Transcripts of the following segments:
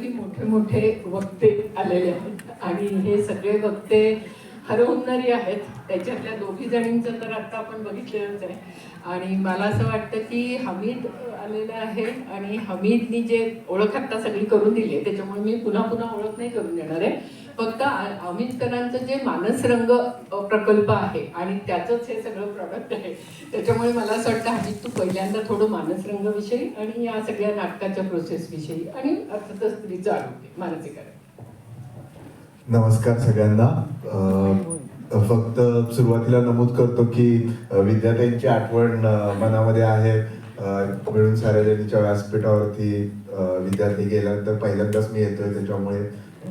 याच्याआधी मोठे मोठे वक्ते आलेले आहेत. आणि हे सगळे वक्ते हरहुन्नरी आहेत. त्याच्यातल्या दोघी जणींचं तर आता आपण बघितलेलंच आहे. आणि मला असं वाटतं की हमीद आलेला आहे आणि हमीदनी जे ओळख आत्ता सगळी करून दिली आहे त्याच्यामुळे मी पुन्हा पुन्हा ओळख नाही करून देणार आहे. फक्त आ- अमितकरांचं जे मानसरंग प्रकल्प आहे आणि त्याचंच हे सगळं प्रॉडक्ट आहे त्याच्यामुळे मला असं वाटतं हमीद तू पहिल्यांदा थोडं मानसरंगाविषयी आणि या सगळ्या नाटकाच्या प्रोसेसविषयी आणि अर्थातच स्त्रीचं आरोग्य मानसिक नमस्कार सगळ्यांना. फक्त सुरुवातीला नमूद करतो की विद्यार्थ्यांची आठवण मनामध्ये आहे. मिळून सार्वजनिकच्या व्यासपीठावरती विद्यार्थी गेल्यानंतर पहिल्यांदाच मी येतोय त्याच्यामुळे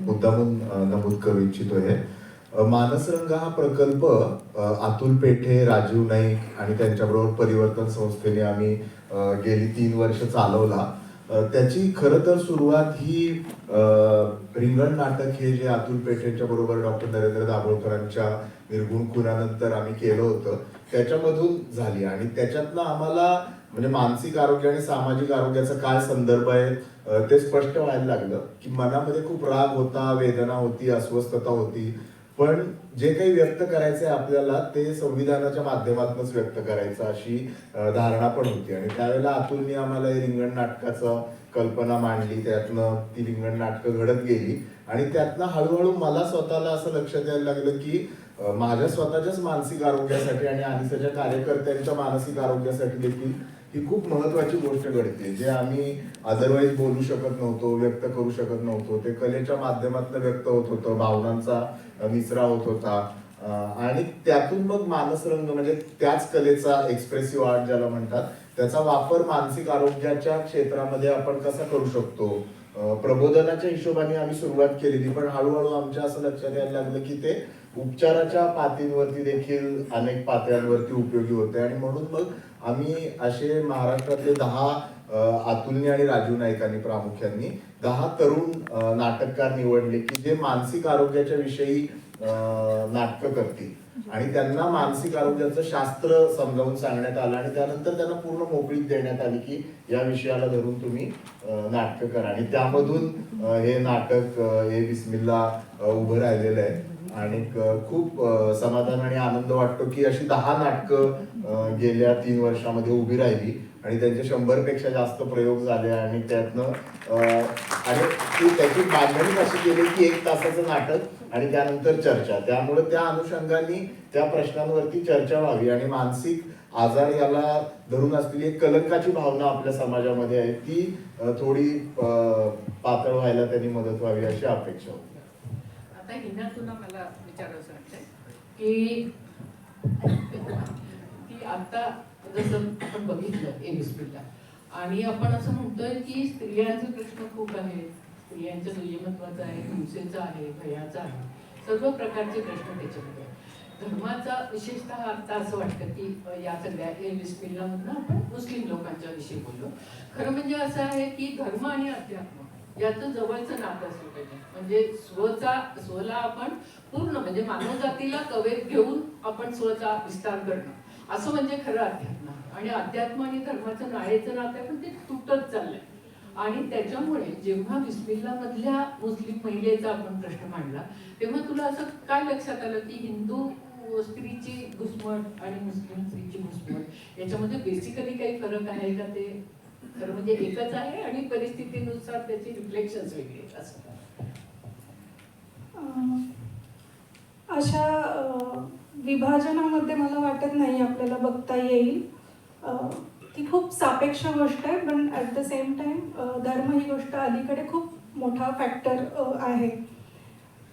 मुद्दामून नमूद करू इच्छितो हे मानसरंग हा प्रकल्प अतुल पेठे राजीव नाईक आणि त्यांच्याबरोबर परिवर्तन संस्थेने आम्ही गेली तीन वर्ष चालवला. त्याची खरं तर सुरुवात ही रिंगण नाटक हे जे अतुल पेठेच्या बरोबर डॉक्टर नरेंद्र दाभोळकरांच्या निर्गुण खुनानंतर आम्ही केलं होतं. त्याच्यामधून झाली. आणि त्याच्यातनं आम्हाला म्हणजे मानसिक आरोग्य आणि सामाजिक आरोग्याचा काय संदर्भ आहे ते स्पष्ट व्हायला लागलं की मनामध्ये खूप राग होता वेदना होती अस्वस्थता होती. पण जे काही व्यक्त करायचंय आपल्याला ते संविधानाच्या माध्यमातूनच व्यक्त करायचं अशी धारणा पण होती. आणि त्यावेळेला अतुलनी आम्हाला रिंगण नाटकाचं कल्पना मांडली. त्यातनं ती रिंगण नाटकं घडत गेली. आणि त्यातनं हळूहळू मला स्वतःला असं लक्षात यायला लागलं की माझ्या स्वतःच्याच मानसिक आरोग्यासाठी आणि आनिसाच्या कार्यकर्त्यांच्या मानसिक आरोग्यासाठी देखील ही खूप महत्वाची गोष्ट घडते. जे आम्ही अदरवाईज बोलू शकत नव्हतो व्यक्त करू शकत नव्हतो. ते कलेच्या माध्यमातून व्यक्त होत होतं भावनांचा निचरा होत होता. आणि त्यातून मग मानसरंग म्हणजे त्याच कलेचा एक्सप्रेसिव्ह आर्ट ज्याला म्हणतात त्याचा वापर मानसिक आरोग्याच्या क्षेत्रामध्ये आपण कसा करू शकतो? प्रबोधनाच्या हिशोबाने आम्ही सुरुवात केलेली पण हळूहळू आमच्या असं लक्षात यायला लागलं की ते उपचाराच्या पातळीवरती देखील अनेक पातळ्यांवरती उपयोगी होते. आणि म्हणून मग आम्ही असे महाराष्ट्रातले दहा अ, अतुलनी आणि राजीव नाईकांनी प्रामुख्याने दहा तरुण नाटककार निवडले की जे मानसिक आरोग्याच्या विषयी नाटकं करतील. आणि त्यांना मानसिक आरोग्याचं शास्त्र समजावून सांगण्यात आलं आणि त्यानंतर त्यांना पूर्ण मोकळीक देण्यात आली की या विषयाला धरून तुम्ही नाटकं करा. आणि त्यामधून हे नाटक हे बिस्मिल्ला उभं राहिलेलं आहे. आणि खूप समाधान आणि आनंद वाटतो की अशी दहा नाटकं गेल्या तीन वर्षामध्ये उभी राहिली. आणि त्यांचे शंभरपेक्षा जास्त प्रयोग झाले आणि त्यातनं आणि ती त्याची बांधणी अशी केली की एक तासाचं नाटक आणि त्यानंतर चर्चा. त्यामुळे त्या अनुषंगाने त्या प्रश्नांवरती चर्चा व्हावी. आणि मानसिक आजार याला धरून असलेली एक कलंकाची भावना आपल्या समाजामध्ये आहे ती थोडी पातळ व्हायला त्यांनी मदत व्हावी अशी अपेक्षा होती. आता हिना तुला मला विचारायचं वाटतं की आता जसं आपण बघितलं एबीसीला आणि आपण असं म्हणतोय की स्त्रियांचे प्रश्न खूप आहेत. स्त्रियांचं दुय्यमत्वाचं आहे हिंसेचं आहे भयाचं आहे. सर्व प्रकारचे प्रश्न त्याच्यामध्ये धर्माचा विशेषतः आता असं वाटतं की या सगळ्या एबीसीला मधनं आपण मुस्लिम लोकांच्या विषयी बोललो. खरं म्हणजे असं आहे की धर्म आणि अध्यात्म याचं जवळचं नातं असलं पाहिजे. म्हणजे स्वचा स्वला आपण पूर्ण म्हणजे मानवजातीला कवेत घेऊन आपण स्वचा विस्तार करणं. असं म्हणजे खरं अध्यात्म. आणि अध्यात्म आणि धर्माचं नाळेचं नातं पण ते तुटत चाललंय. आणि त्याच्यामुळे जेव्हा बिस्मिल्ला मधल्या मुस्लिम महिलेचा आपण प्रश्न मांडला तेव्हा तुला असं काय लक्षात आलं की हिंदू स्त्रीची घुसमट आणि मुस्लिम स्त्रीची घुसमट याच्यामध्ये बेसिकली काही फरक आहे का ते? खरं म्हणजे एकच आहे आणि परिस्थितीनुसार त्याची रिफ्लेक्शन वेगळे असतात अशा विभाजनामध्ये मला वाटत नाही आपल्याला बघता येईल. ती खूप सापेक्ष गोष्ट आहे पण ॲट द सेम टाइम धर्म ही गोष्ट अलीकडे खूप मोठा फॅक्टर आहे.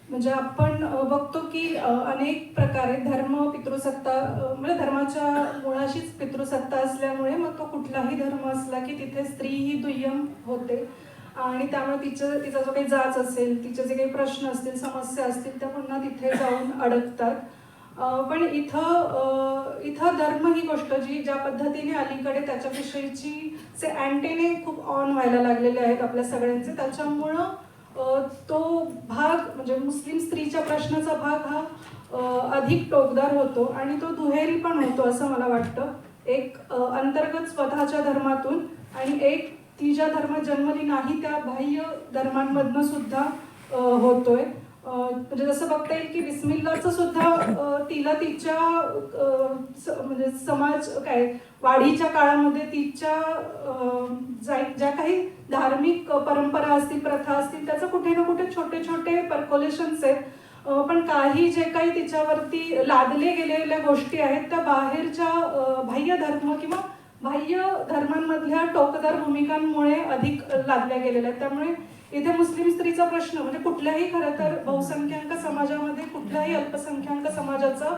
म्हणजे आपण बघतो की अनेक प्रकारे धर्म पितृसत्ता म्हणजे धर्माच्या मुळाशीच पितृसत्ता असल्यामुळे मग तो कुठलाही धर्म असला की तिथे स्त्री ही दुय्यम होते. आणि त्यामुळे तिचं तिचा जो काही जाच असेल तिचे जे काही प्रश्न असतील समस्या असतील त्या पुन्हा तिथे जाऊन अडकतात. पण इथं इथं धर्म ही गोष्ट जी ज्या पद्धतीने अलीकडे त्याच्याविषयीची जे अँटेने खूप ऑन व्हायला लागलेले आहेत आपल्या सगळ्यांचे त्याच्यामुळं तो भाग म्हणजे मुस्लिम स्त्रीच्या प्रश्नाचा भाग हा अधिक टोकदार होतो आणि तो दुहेरी पण होतो असं मला वाटतं. एक अंतर्गत स्वतःच्या धर्मातून आणि एक ती ज्या धर्मात जन्मली नाही त्या बाह्य धर्मांमधनं सुद्धा होतोय. म्हणजे जसं बघता येईल की बिस्मिल्लाचं सुद्धा तिला तिच्या स- म्हणजे समाज काय वाढीच्या काळामध्ये तिच्या ज्या काही धार्मिक परंपरा असतील प्रथा असतील त्याचं कुठे ना कुठे छोटे छोटे पर्कोलेशन्स आहेत. पण काही जे काही तिच्यावरती लादले गेलेल्या गोष्टी आहेत त्या बाहेरच्या बाह्य धर्म किंवा बाह्य धर्मांमधल्या टोकदार भूमिकांमुळे अधिक लादल्या गेलेल्या आहेत. त्यामुळे इथे मुस्लिम स्त्रीचा प्रश्न म्हणजे कुठल्याही खरं तर बहुसंख्याक समाजामध्ये कुठल्याही अल्पसंख्याक समाजाचा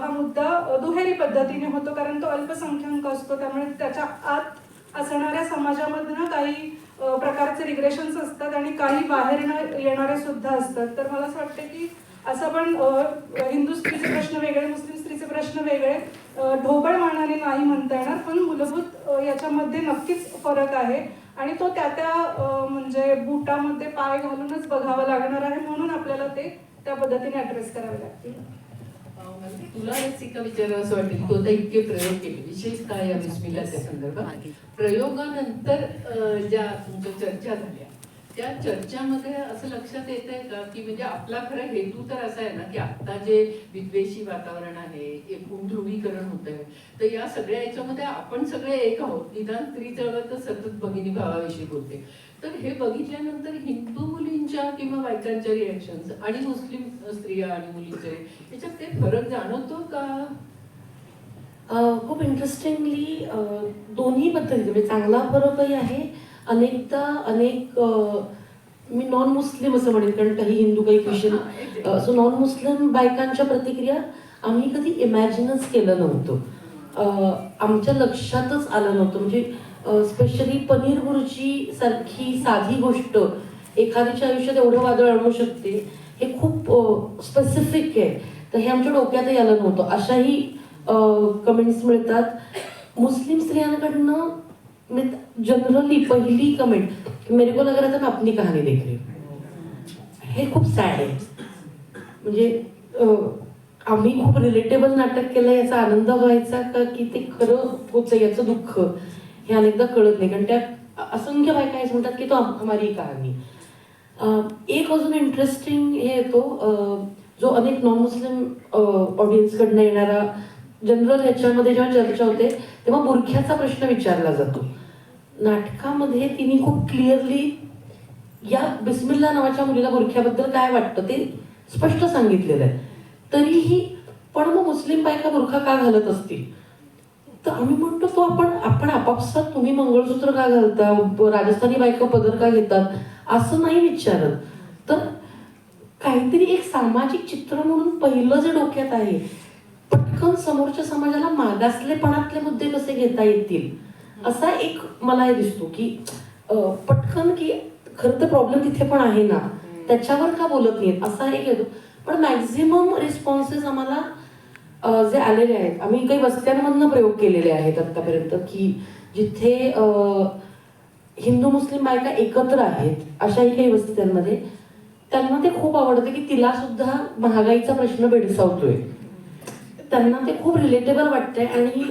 हा मुद्दा दुहेरी पद्धतीने होतो. कारण तो अल्पसंख्याक असतो त्यामुळे त्याच्या आत असणाऱ्या समाजामधनं काही प्रकारचे रिग्रेशन्स असतात आणि काही बाहेर येणारे सुद्धा असतात. तर मला असं वाटतं की असं पण हिंदू स्त्रीचे प्रश्न वेगळे मुस्लिम स्त्रीचे प्रश्न वेगळे ढोबळ मानाने नाही म्हणता येणार पण मूलभूत याच्यामध्ये नक्कीच फरक आहे. आणि तो त्या त्या म्हणजे बुटामध्ये पाय घालूनच बघावा लागणार आहे म्हणून आपल्याला ते त्या पद्धतीने ऍड्रेस करावे लागतील. मला तुला रसिका विचारावं असं वाटेल तू आता इतके प्रयोग केले. विशेषतः या विस्मिलाच्या संदर्भात? प्रयोगानंतर ज्या तुमच्या चर्चा झाल्या त्या चर्चामध्ये असं लक्षात येत आहे का? की म्हणजे आपला खरा हेतू तर असा आहे ना की आता जे विद्वेषी वातावरण आहे एकूण ध्रुवीकरण होत आहे तर या सगळ्या याच्यामध्ये आपण सगळे एक आहोत. निदान स्त्री चळवळ तर सतत भगिनी भावाविषयी बोलते. तर हे बघितल्यानंतर हिंदू मुलींच्या किंवा बायकांच्या रिॲक्शन्स आणि मुस्लिम स्त्रिया आणि मुलींचे याच्यात ते फरक जाणवतो का? खूप इंटरेस्टिंगली दोन्ही पद्धतीने म्हणजे चांगला फरकही आहे अनेकदा अनेक मी नॉन मुस्लिम असं म्हणेन कारण काही हिंदू काही ख्रिश्चन सो नॉन मुस्लिम बायकांच्या प्रतिक्रिया आम्ही कधी इमॅजिनच केलं नव्हतं. आमच्या लक्षातच आलं नव्हतं. म्हणजे स्पेशली पनीर बुर्जी सारखी साधी गोष्ट एखाद्याच्या आयुष्यात एवढं वादळ आणू शकते हे खूप स्पेसिफिक आहे. तर हे आमच्या डोक्यातही आलं नव्हतं. अशाही कमेंट्स मिळतात. मुस्लिम स्त्रियांकडनं जनरली पहिली कमेंट मेरे को लग रहा था मैं अपनी कहानी देख रही हूँ. हे खूप सॅड आहे. म्हणजे आम्ही खूप रिलेटेबल नाटक केलं याचा आनंद व्हायचा का की ते खरं होतं याचं दुःख हे अनेकदा कळत नाही. कारण त्या असंख्य बायका आहेत म्हणतात की तो हमारी कहाणी. एक अजून इंटरेस्टिंग हे येतो जो अनेक नॉन मुस्लिम ऑडियन्सकडनं येणारा जनरल ह्याच्यामध्ये जेव्हा चर्चा होते तेव्हा बुरख्याचा प्रश्न विचारला जातो. नाटकामध्ये तिने खूप क्लिअरली या बिस्मिल्ला नावाच्या मुलीला बुरख्याबद्दल काय वाटतं ते स्पष्ट सांगितलेलं आहे. तरीही पण मग मुस्लिम बायका बुरखा का घालत असतील? तर आम्ही म्हणतो तो आपण आपण आपापसात तुम्ही मंगळसूत्र का घालता? राजस्थानी बायका पदर का घेतात? असं नाही विचारत. तर काहीतरी एक सामाजिक चित्र म्हणून पहिलं जे डोक्यात आहे पटकन समोरच्या समाजाला मागासलेपणातले मुद्दे कसे घेता येतील? असा एक मला हे दिसतो की पटकन की खरं तर प्रॉब्लेम तिथे पण आहे ना. त्याच्यावर का बोलत नाहीत? असा एक येतो पण मॅक्झिमम रिस्पॉन्सेस आम्हाला जे आलेले आहेत आम्ही काही वस्त्यांमधनं प्रयोग केलेले आहेत आत्तापर्यंत की जिथे हिंदू मुस्लिम बायका एकत्र आहेत अशाही काही वस्त्यांमध्ये त्यांना ते खूप आवडतं की तिला सुद्धा महागाईचा प्रश्न भेडसावतोय. त्यांना ते खूप रिलेटेबल वाटतंय आणि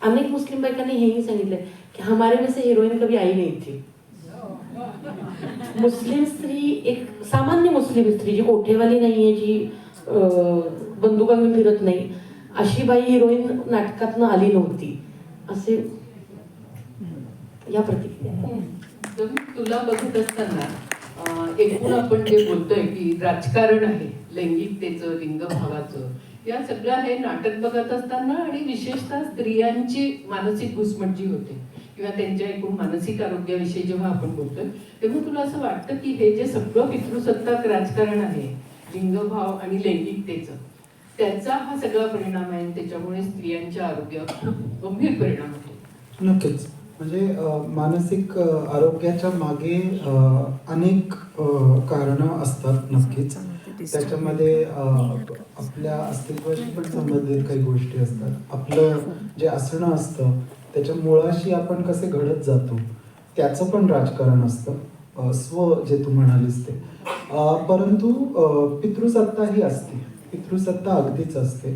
अनेक मुस्लिम बायकांनी हेही सांगितलंय की हमारे में से हिरोईन कभी आई नाही थी. मुस्लिम स्त्री एक सामान्य मुस्लिम स्त्री जी कोठेवाली नाहीये जी बंदुका घेऊन फिरत नाही अशी बाई हिरोईन नाटकातनं आली नव्हती. असे या प्रतिक्रिया तुला बघत असताना एकूण आपण जे बोलतोय की राजकारण आहे लैंगिकतेचं लिंगभावाचं या सगळं हे नाटक बघत असताना आणि विशेषतः स्त्रियांची मानसिक घुसमट जी होते. किंवा त्यांच्या एकूण मानसिक आरोग्याविषयी जेव्हा आपण बोलतोय तेव्हा तुला असं वाटतं की हे जे सगळं पितृसत्ताक राजकारण आहे लिंगभाव आणि लैंगिकतेचं त्याचा हा सगळा परिणाम आहे त्याच्यामुळे स्त्रियांच्या आरोग्यावर गंभीर परिणाम होतो. नक्कीच. म्हणजे मानसिक आरोग्याच्या मागे अनेक कारण कारणं असतात नक्कीच. त्याच्यामध्ये आपल्या अस्तित्वाशी पण संबंधित काही गोष्टी असतात. आपलं जे असणं असतं त्याच्या मुळाशी आपण कसे घडत जातो त्याचं पण राजकारण असतं. स्व जे तू म्हणालीस ते. परंतु पितृसत्ता ही असते. पितृसत्ता अगदीच असते.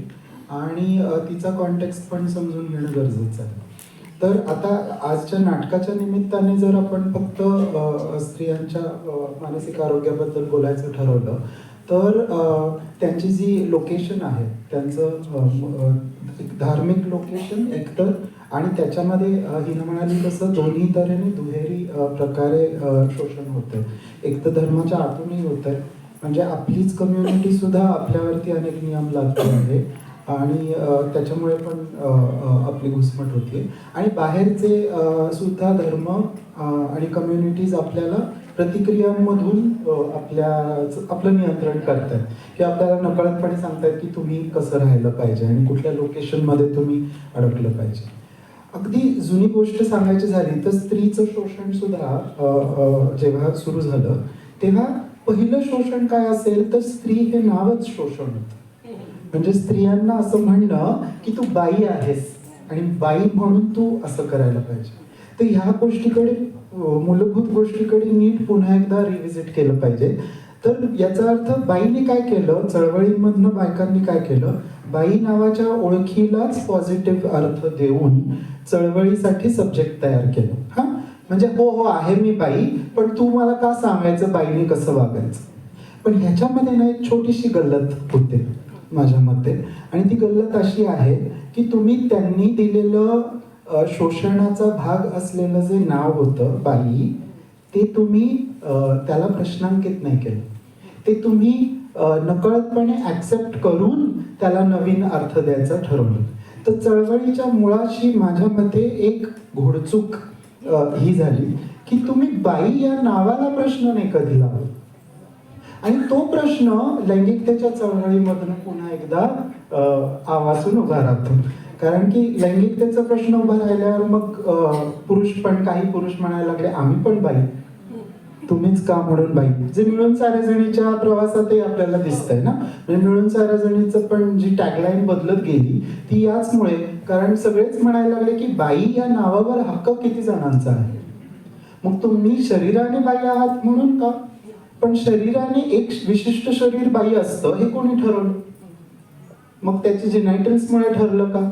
आणि तिचा कॉन्टेक्स्ट पण समजून घेणं गरजेचं आहे. तर आता आजच्या नाटकाच्या निमित्ताने जर आपण फक्त स्त्रियांच्या मानसिक आरोग्याबद्दल बोलायचं ठरवलं तर त्यांची जी लोकेशन आहे त्यांचं एक धार्मिक लोकेशन एकतर आणि त्याच्यामध्ये हिनं म्हणाली तसं दोन्ही तऱ्हेने दुहेरी प्रकारे शोषण होतं एक तर धर्माच्या आतूनही होतं म्हणजे आपलीच कम्युनिटी सुद्धा आपल्यावरती अनेक नियम लागतो आहे. आणि त्याच्यामुळे पण आपली घुसमट होते आणि बाहेरचे सुद्धा धर्म आणि कम्युनिटीज आपल्याला प्रतिक्रियांमधून आपल्या आपलं नियंत्रण करतात की आपल्याला नकळतपणे सांगतायत की तुम्ही कसं राहिलं पाहिजे आणि कुठल्या लोकेशनमध्ये तुम्ही अडकलं पाहिजे. अगदी जुनी गोष्ट सांगायची झाली तर स्त्रीचं शोषण सुद्धा जेव्हा सुरू झालं तेव्हा पहिलं शोषण काय असेल तर स्त्री हे नावच शोषण होतं. म्हणजे स्त्रियांना असं म्हणणं की तू बाई आहेस आणि बाई म्हणून तू असं करायला पाहिजे. तर ह्या गोष्टीकडे मूलभूत गोष्टीकडे नीट पुन्हा एकदा रिव्हिजिट केलं पाहिजे. तर याचा अर्थ बाईने काय केलं? चळवळींमधनं बायकांनी काय केलं? बाई नावाच्या ओळखीलाच पॉझिटिव्ह अर्थ देऊन चळवळीसाठी सब्जेक्ट तयार केलं. हा? म्हणजे हो हो आहे मी बाई पण तू मला का सांगायचं बाईने कसं वागायचं? पण ह्याच्यामध्ये ना एक छोटीशी गल्लत होते माझ्या मते. आणि ती गल्लत अशी आहे की तुम्ही त्यांनी दिलेलं शोषणाचा भाग असलेलं जे नाव होतं बाई ते तुम्ही त्याला प्रश्नांकित नाही केलं. ते तुम्ही नकळतपणे ऍक्सेप्ट करून त्याला नवीन अर्थ द्यायचा ठरवलं. तर चळवळीच्या मुळाशी माझ्या मते एक घोडचूक ही झाली की तुम्ही बाई या नावाला प्रश्न नाही कधी लावला. आणि तो प्रश्न लैंगिकतेच्या चळवळीमधून पुन्हा एकदा आवासून आवाजून उभा राहतो. कारण की लैंगिकतेचा प्रश्न उभा राहिल्यावर मग पुरुष पण काही पुरुष म्हणायला लागले आम्ही पण बाई. तुम्हीच का म्हणून बाई? जे मिळून साऱ्या जणीच्या प्रवासातही आपल्याला दिसतंय ना? म्हणजे मिळून साऱ्या जणीचं पण जी टॅगलाईन बदलत गेली ती याचमुळे कारण सगळेच म्हणायला लागले की बाई या नावावर हक्क किती जणांचा आहे? मग तुम्ही शरीराने बाई आहात म्हणून का? पण शरीराने एक विशिष्ट शरीर बाई असतं हे कोणी ठरवलं? मग त्याची जेनायटल्समुळे ठरलं का?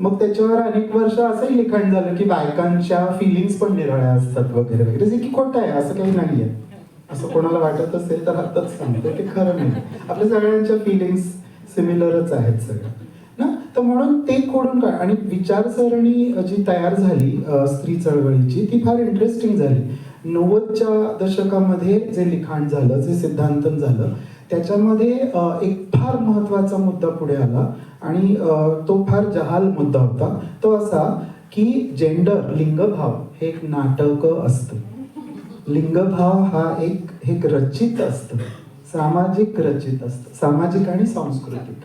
मग त्याच्यावर अनेक वर्ष असंही लिखाण झालं की बायकांच्या फिलिंग्स पण निराळ्या असतात वगैरे वगैरे. जे की खोटं आहे असं काही नाहीये. असं कोणाला वाटत असेल तर आताच सांगतो ते खरं नाही. आपल्या सगळ्यांच्या फिलिंग्स सिमिलरच आहेत सगळ्या. ना? तर म्हणून ते खोडून काढ. आणि विचारसरणी जी तयार झाली स्त्री चळवळीची ती फार इंटरेस्टिंग झाली. नव्वदच्या दशकामध्ये जे लिखाण झालं जे सिद्धांतन झालं त्याच्यामध्ये एक फार महत्त्वाचा मुद्दा पुढे आला आणि तो फार जहाल मुद्दा होता. तो असा की जेंडर लिंगभाव हे एक नाटक असतं. लिंगभाव हा एक एक रचित असतं. सामाजिक रचित असतं. सामाजिक आणि सांस्कृतिक.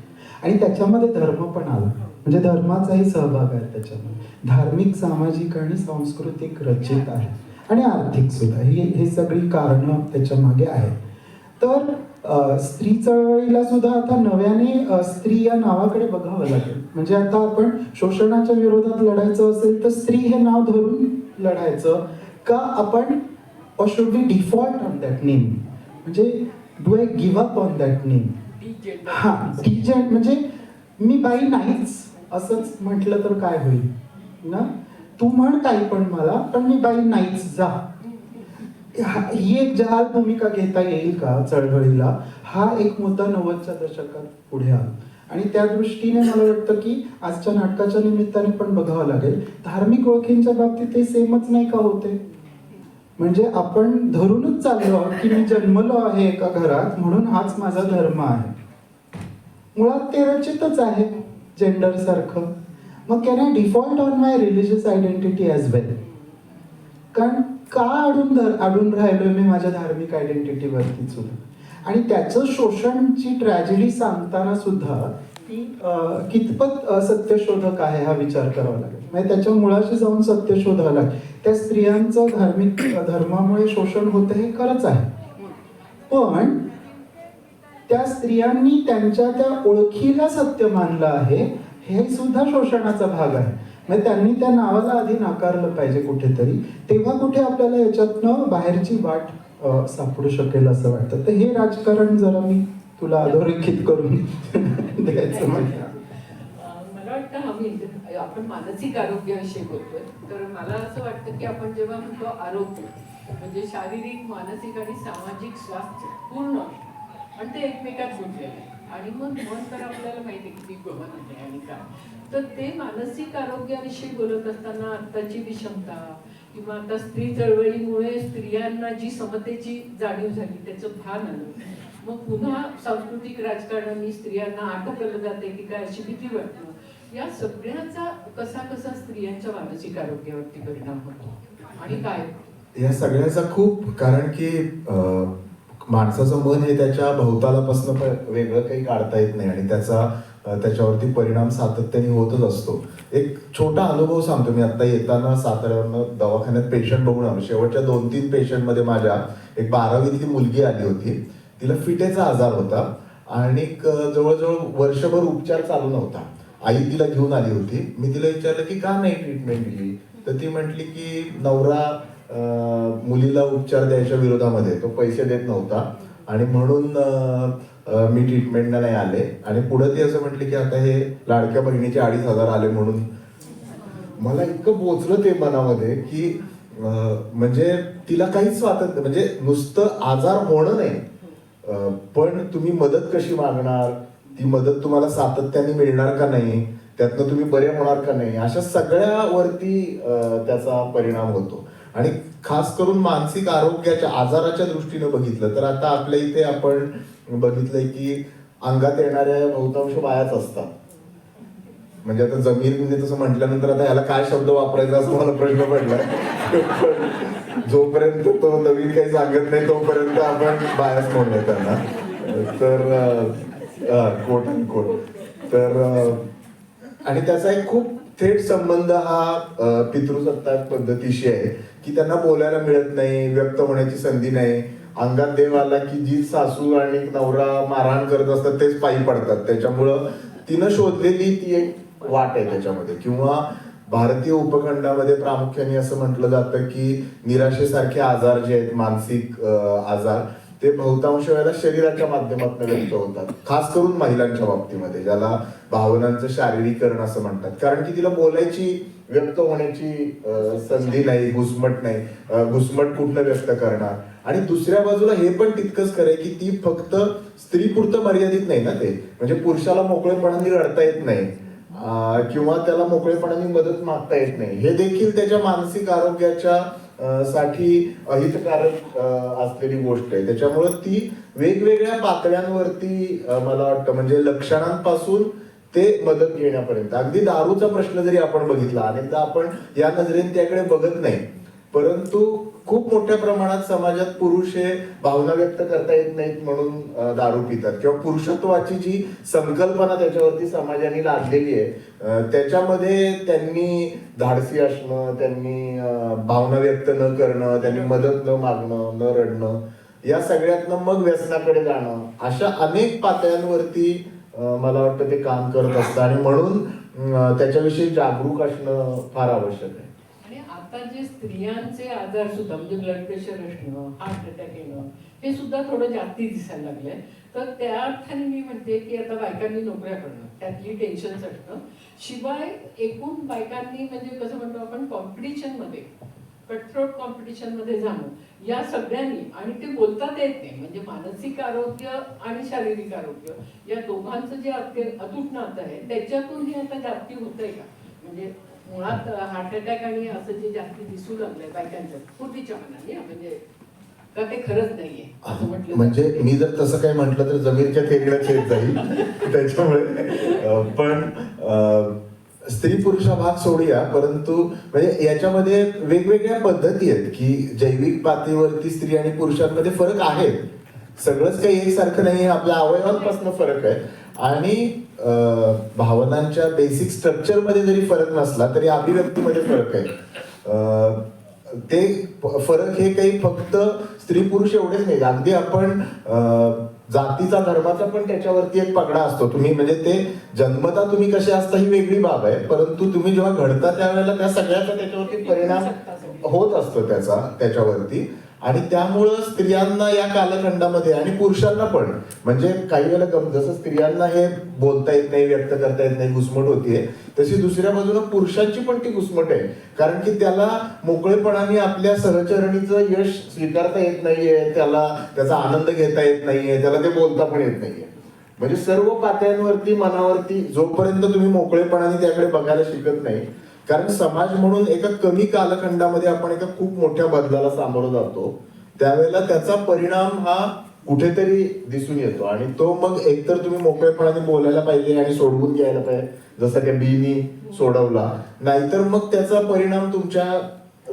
आणि त्याच्यामध्ये धर्म पण आला. म्हणजे धर्माचाही सहभाग आहे त्याच्यामध्ये. धार्मिक सामाजिक आणि सांस्कृतिक रचित आहे. आणि आर्थिक सुद्धा. ही हे सगळी कारणं त्याच्यामागे आहेत. तर स्त्री चळवळीला सुद्धा आता नव्याने स्त्री या नावाकडे बघावं लागेल. म्हणजे आता आपण शोषणाच्या विरोधात लढायचं असेल तर स्त्री हे नाव धरून लढायचं का आपण or be default on that name म्हणजे do I give up on that name हा डिजेंट म्हणजे मी बाई नाहीच. असंच म्हटलं तर काय होईल? ना? तू म्हण काही पण मला पण मी बाई नाहीच. जा. हा- ही एक जहाल भूमिका घेता येईल का चळवळीला? हा एक मुद्दा नव्वदच्या दशकात पुढे आला. आणि त्या दृष्टीने मला वाटतं की आजच्या नाटकाच्या निमित्ताने पण बघावं लागेल. धार्मिक ओळखींच्या बाबतीत ते सेमच नाही का होते? म्हणजे आपण धरूनच चाललो आहोत की मी जन्मलो आहे एका घरात म्हणून हाच माझा धर्म आहे. मुळात ते रचितच आहे जेंडर सारखं. मग can I default on my religious identity as well कारण का अडून धर अडून राहिलोय मी माझ्या धार्मिक आयडेंटिटीवरती सुद्धा आणि त्याचं शोषणची ट्रॅजेडी सांगताना सुद्धा ती कितपत सत्यशोधक आहे हा विचार करावा लागेल. म्हणजे त्याच्या मुळाशी जाऊन सत्य शोधावं लागेल. त्या स्त्रियांचं धार्मिक धर्मामुळे शोषण होतं हे खरंच आहे. पण त्या स्त्रियांनी त्यांच्या त्या ओळखीला सत्य मानलं आहे हे सुद्धा शोषणाचा भाग आहे. म्हणजे त्यांनी त्या नावाला आधी नाकारलं पाहिजे कुठेतरी. तेव्हा कुठे आपल्याला याच्यातनं बाहेरची वाट सापडू शकेल असं वाटतं. तर हे राजकारण जरा मी तुला अधोरेखित करून द्यायचं म्हटलं. मला वाटतं हवी आपण मानसिक आरोग्याविषयी बोलतोय. तर मला असं वाटतं की आपण जेव्हा म्हणतो आरोग्य म्हणजे शारीरिक मानसिक आणि सामाजिक स्वास्थ्य पूर्ण आणि ते एकमेकात गुंतलेलं आहे आणि मग मन तर आपल्याला माहिती किती गहन आहे आणि काय. तर ते मानसिक आरोग्याविषयी बोलत असताना आत्ताची विषमता किंवा आता स्त्री चळवळीमुळे स्त्रियांना जी समतेची जाणीव झाली त्याचं भान आलं. मग पुन्हा सांस्कृतिक राजकारणाने स्त्रियांना अटक केलं जाते की काय अशी भीती वाटणं या सगळ्याचा कसा कसा स्त्रियांच्या मानसिक आरोग्यावरती परिणाम होतो. आणि काय? या सगळ्याचा खूप कारण की माणसाचं मन हे त्याच्या भोवतालापासून वेगळं काही काढता येत नाही आणि त्याचा त्याच्यावरती परिणाम सातत्याने होतच असतो. एक छोटा अनुभव सांगतो मी. आता येताना साताऱ्यावरनं दवाखान्यात पेशंट बघून आलो. शेवटच्या दोन तीन पेशंटमध्ये माझ्या एक बारावीतली मुलगी आली होती. तिला फिटेचा आजार होता आणि जवळजवळ वर्षभर उपचार चालू नव्हता. आई तिला घेऊन आली होती. मी तिला विचारलं की का नाही ट्रीटमेंट दिली? तर ती म्हटली की नवरा मुलीला उपचार द्यायच्या विरोधामध्ये. तो पैसे देत नव्हता. आणि म्हणून मी ट्रीटमेंटला नाही आले. आणि पुढे ती असं म्हटली की आता हे लाडक्या बहिणीचे अडीच हजार आले म्हणून. मला इतकं बोचलं ते मनामध्ये की म्हणजे तिला काहीच स्वातंत्र्य म्हणजे नुसतं आजार होणं नाही. पण तुम्ही मदत कशी मागणार? ती मदत तुम्हाला सातत्याने मिळणार का नाही? त्यातनं तुम्ही बरे होणार का नाही? अशा सगळ्यावरती त्याचा परिणाम होतो. आणि खास करून मानसिक आरोग्याच्या आजाराच्या दृष्टीने बघितलं तर आता आपल्या इथे आपण बघितलंय की अंगात येणाऱ्या बहुतांश बायाच असतात. म्हणजे आता जमीन म्हणजे तसं म्हटल्यानंतर आता ह्याला काय शब्द वापरायचा असं मला प्रश्न पडला. जोपर्यंत तो नवीन काही सांगत नाही तोपर्यंत आपण बायाच म्हणूया त्यांना. तर कोट अँड कोट तर आणि त्याचा एक खूप थेट संबंध हा पितृसत्ता पितृसत्ताक पद्धतीशी आहे की त्यांना बोलायला मिळत नाही व्यक्त होण्याची संधी नाही. अंगात देव आला की जी सासू आणि नवरा मारहाण करत असतात तेच पायी पडतात. त्याच्यामुळं तिनं शोधलेली ती एक वाट आहे त्याच्यामध्ये. किंवा भारतीय उपखंडामध्ये प्रामुख्याने असं म्हटलं जातं की निराशेसारखे आजार जे आहेत मानसिक आजार ते बहुतांश वेळेला शरीराच्या माध्यमातून व्यक्त होतात. खास करून महिलांच्या बाबतीमध्ये ज्याला भावनांचं शारीरिकरण असं म्हणतात. कारण की तिला बोलायची व्यक्त होण्याची संधी नाही घुसमट नाही. घुसमट कुठनं व्यक्त करणार? आणि दुसऱ्या बाजूला हे पण तितकंच खरंय की ती फक्त स्त्री पुरतं मर्यादित नाही ना ते. म्हणजे पुरुषाला मोकळेपणाने रडता येत नाही. किंवा त्याला मोकळेपणाने मदत मागता येत नाही. हे देखील त्याच्या मानसिक आरोग्याच्या साठी अहितकारक असलेली गोष्ट आहे. त्याच्यामुळे ती वेगवेगळ्या पातळ्यांवरती मला वाटतं म्हणजे लक्षणांपासून ते मदत घेण्यापर्यंत. अगदी दारूचा प्रश्न जरी आपण बघितला अनेकदा आपण या नजरेने त्याकडे बघत नाही परंतु खूप मोठ्या प्रमाणात समाजात पुरुष हे भावना व्यक्त करता येत नाहीत म्हणून दारू पितात. किंवा पुरुषत्वाची जी संकल्पना त्याच्यावरती समाजाने लादलेली आहे त्याच्यामध्ये त्यांनी धाडसी असणं त्यांनी भावना व्यक्त न करणं त्यांनी मदत न मागणं न रडणं या सगळ्यातनं मग व्यसनाकडे जाणं अशा अनेक पातळ्यांवरती मला वाटतं ते काम करत असतं. आणि म्हणून त्याच्याविषयी जागरूक असणं फार आवश्यक आहे. आता जे स्त्रियांचे आजार सुद्धा म्हणजे ब्लड प्रेशर असणं हार्ट अटॅक येणं हे सुद्धा थोडं जास्ती दिसायला लागलंय. तर त्या अर्थाने मी म्हणते की आता बायकांनी नोकऱ्या करणं त्यातली टेन्शन असणं. शिवाय एकूण बायकांनी म्हणजे कसं म्हणतो आपण कॉम्पिटिशनमध्ये कटथ्रोट कॉम्पिटिशनमध्ये जाणं या सगळ्यांनी आणि ते बोलतात येत नाही. म्हणजे मानसिक आरोग्य आणि शारीरिक आरोग्य या दोघांचं जे अत्य अतूट नातं आहे त्याच्यातून हे आता जास्ती होतंय का? म्हणजे मुळात हार्ट अटॅक आणि असं जे जास्ती दिसू लागलंय बायकांच्या पूर्वीच्या मनाने म्हणजे का ते खरंच नाहीये असं म्हटलं म्हणजे. मी जर तसं काही म्हटलं तर जमीनच्या थेरीला छेद जाईल. त्याच्यामुळे पण स्त्री पुरुष भाग सोडूया परंतु म्हणजे याच्यामध्ये वेगवेगळ्या पद्धती आहेत की जैविक पातळीवरती स्त्री आणि पुरुषांमध्ये फरक आहेत. सगळंच काही एकसारखं नाही आपल्या अवयवांपासून फरक आहे. आणि भावनांच्या बेसिक स्ट्रक्चरमध्ये जरी फरक नसला तरी अभिव्यक्तीमध्ये फरक आहे. ते फरक हे काही फक्त स्त्री पुरुष एवढेच नाही अगदी आपण जातीचा धर्माचा पण त्याच्यावरती एक पगडा असतो. तुम्ही म्हणजे ते जन्मता तुम्ही कसे असता ही वेगळी बाब आहे. परंतु तुम्ही जेव्हा घडता त्यावेळेला त्या सगळ्याचा त्याच्यावरती परिणाम होत असतो त्याचा त्याच्यावरती. आणि त्यामुळं स्त्रियांना या कालखंडामध्ये आणि पुरुषांना पण म्हणजे काही वेळेला जसं स्त्रियांना हे बोलता येत नाही व्यक्त करता येत नाही घुसमट होतीये तशी दुसऱ्या बाजूला पुरुषांची पण ती घुसमट आहे. कारण की त्याला मोकळेपणाने आपल्या सहचरणीचं यश स्वीकारता येत नाहीये त्याला त्याचा आनंद घेता येत नाहीये त्याला ते बोलता पण येत नाहीये. म्हणजे सर्व पातळ्यांवरती मनावरती जोपर्यंत तुम्ही मोकळेपणाने त्याकडे बघायला शिकत नाही कारण समाज म्हणून एका कमी कालखंडामध्ये आपण एका खूप मोठ्या बदलाला सामोरं जातो. त्यावेळेला त्याचा परिणाम हा कुठेतरी दिसून येतो. आणि तो मग एकतर तुम्ही मोकळेपणाने बोलायला पाहिजे आणि सोडवून घ्यायला पाहिजे. जसं की बीनी सोडवला. नाहीतर मग त्याचा परिणाम तुमच्या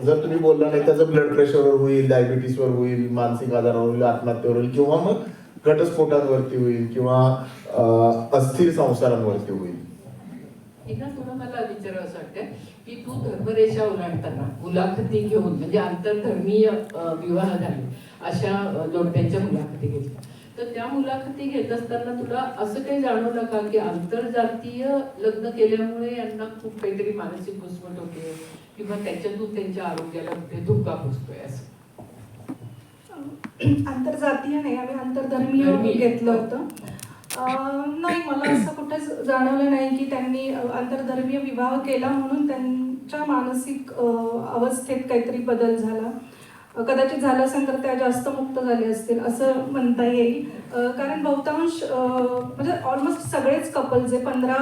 जर तुम्ही बोलला नाही त्याचा ब्लड प्रेशरवर होईल डायबिटीसवर होईल मानसिक आजारावर होईल आत्महत्येवर होईल किंवा मग घटस्फोटांवरती होईल किंवा अस्थिर संसारांवरती होईल. एकदा तुला मला विचारावं असं वाटतं की तू धर्मरेषा ओलांडताना मुलाखती घेऊन म्हणजे आंतरधर्मीय विवाह झाले अशा जोडप्यांच्या मुलाखती घेतल्या. तर त्या मुलाखती घेत असताना तुला असं काही जाणवलं का की आंतरजातीय लग्न केल्यामुळे यांना खूप काहीतरी मानसिक घुसमट होते किंवा त्याच्यातून त्यांच्या आरोग्याला कुठे धोका पोचतोय असं? आंतरजातीय नाही आम्ही आंतरधर्मीय धर्मीय. घेतलं होतं. नाही मला असं कुठेच जाणवलं नाही की त्यांनी आंतरधर्मीय विवाह केला म्हणून त्यांच्या मानसिक अवस्थेत काहीतरी बदल झाला. कदाचित झालं असेल तर त्या जास्त मुक्त झाले असतील असं म्हणता येईल. कारण बहुतांश म्हणजे ऑलमोस्ट सगळेच कपल जे पंधरा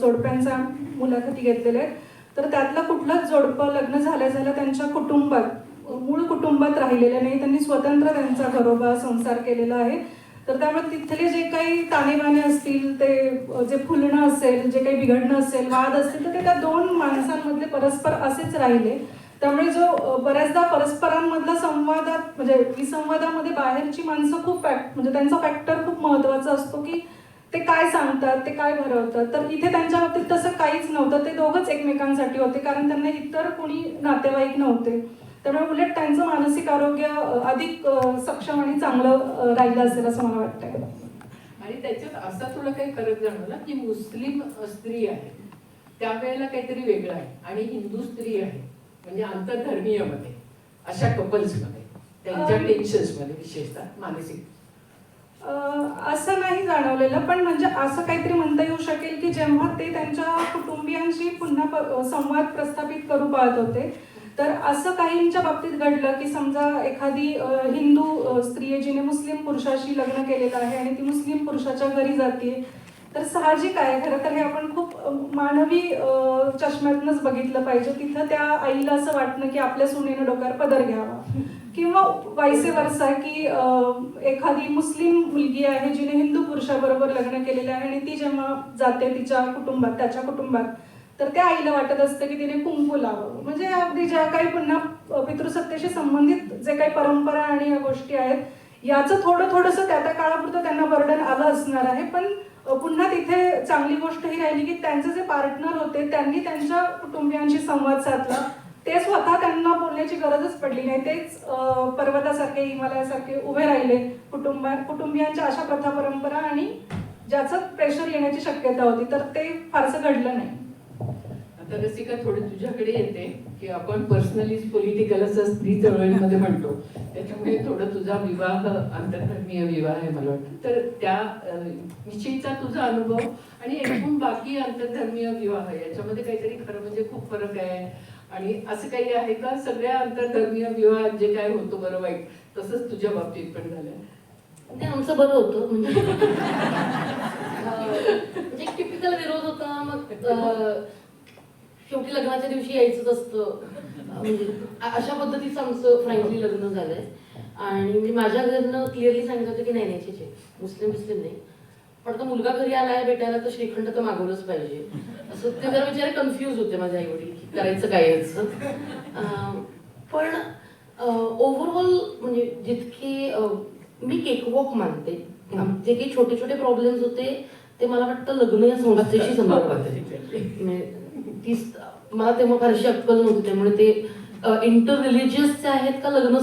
जोडप्यांच्या मुलाखती घेतलेले आहेत तर त्यातलं कुठलंच जोडपं लग्न झाल्या झाल्या त्यांच्या कुटुंबात मूळ कुटुंबात राहिलेलं नाही. त्यांनी स्वतंत्र त्यांचा घरोबा संसार केलेला आहे. तर त्यामुळे तिथले जे काही ताणेबाणे असतील ते जे फुलणं असेल जे काही बिघडणं असेल वाद असतील तर ते त्या दोन माणसांमधले परस्पर असेच राहिले. त्यामुळे जो बऱ्याचदा परस्परांमधला संवादात म्हणजे विसंवादामध्ये बाहेरची माणसं खूप फॅक्ट म्हणजे त्यांचा फॅक्टर खूप महत्त्वाचा असतो की ते काय सांगतात ते काय भरवतात. तर इथे त्यांच्या बाबतीत तसं काहीच नव्हतं. ते दोघंच एकमेकांसाठी होते कारण त्यांना इतर कोणी नातेवाईक नव्हते. त्यामुळे उलट त्यांचं मानसिक आरोग्य अधिक सक्षम आणि चांगलं राहिलं असेल असं मला वाटतंय. आणि त्याच्यात असा तुला काही फरक जाणवला की मुस्लिम स्त्री आहे. त्यावेळेला काहीतरी वेगळं आहे. आणि हिंदू स्त्री आहे. म्हणजे आंतरधर्मीयमध्ये. अशा कपल्समध्ये. त्यांच्या अं, टेन्शन्समध्ये विशेषतः मानसिक. असं नाही जाणवलेलं. पण म्हणजे असं काहीतरी म्हणता येऊ शकेल की जेव्हा ते त्यांच्या कुटुंबियांशी पुन्हा संवाद प्रस्थापित करू पाहत होते तर असं काहींच्या बाबतीत घडलं की समजा एखादी हिंदू स्त्री आहे जिने मुस्लिम पुरुषाशी लग्न केलेलं आहे आणि ती मुस्लिम पुरुषाच्या घरी जाते. तर साहजिक आहे खरं तर हे आपण खूप मानवी चष्म्यातनंच बघितलं पाहिजे. तिथं त्या आईला असं वाटणं की आपल्या सुनेनं डोक्यावर पदर घ्यावा. किंवा वायसे वर्षा की एखादी मुस्लिम मुलगी आहे जिने हिंदू पुरुषाबरोबर लग्न केलेलं आहे आणि ती जेव्हा जाते तिच्या कुटुंबात त्याच्या कुटुंबात तर त्या आईला वाटत असतं की तिने कुंकू लावावं. म्हणजे अगदी ज्या काही पुन्हा पितृसत्तेशी संबंधित जे काही परंपरा आणि या गोष्टी आहेत याचं थोडं थोडंसं त्या त्या काळापुरतं त्यांना बर्डन आलं असणार आहे. पण पुन्हा तिथे चांगली गोष्ट ही राहिली की त्यांचे जे पार्टनर होते त्यांनी त्यांच्या कुटुंबियांशी संवाद साधला. ते स्वतः त्यांना बोलण्याची गरजच पडली नाही. तेच पर्वतासारखे हिमालयासारखे उभे राहिले कुटुंबा कुटुंबियांच्या अशा प्रथा परंपरा आणि ज्याचं प्रेशर येण्याची शक्यता होती. तर ते फारसं घडलं नाही. आता रसिका थोडी तुझ्याकडे येते की आपण पर्सनली पॉलिटिकल असं स्त्री चळवळीमध्ये म्हणतो. त्याच्यामुळे थोडं तुझा विवाह आंतरधर्मीय विवाह आहे मला वाटतं. तर त्या निश्चितचा तुझा अनुभव आणि एकूण बाकी आंतरधर्मीय विवाह याच्यामध्ये काहीतरी खरं म्हणजे खूप फरक आहे. आणि असं काही आहे का? सगळ्या आंतरधर्मीय विवाहात जे काय होतं बरं वाईट तसंच तुझ्या बाबतीत पण झालं ते आमचं बरं होतं म्हणजे म्हणजे एक टिपिकल विरोध होता मग शेवटी लग्नाच्या दिवशी यायचंच असतं. म्हणजे अशा पद्धतीचं आमचं फ्रँकली लग्न झालंय. आणि म्हणजे माझ्या घरनं क्लिअरली सांगितलं होतं की नाही नाही छे, मुस्लिम मुस्लिम नाही. पण आता मुलगा घरी आलाय भेटायला तर श्रीखंड तर मागवलंच पाहिजे. असं ते जरा विचार कन्फ्यूज होते माझे आई वडील की करायचं काय याचं. अं, पण ओव्हरऑल म्हणजे जितके मी केकवॉक मानते. जे काही छोटे छोटे प्रॉब्लेम्स होते ते मला वाटतं लग्न या संस्थेशी संदर्भात आहे मला तेव्हा फारशी अक्कल नव्हती त्यामुळे ते इंटर रिलिजियसचे आहेत का लग्न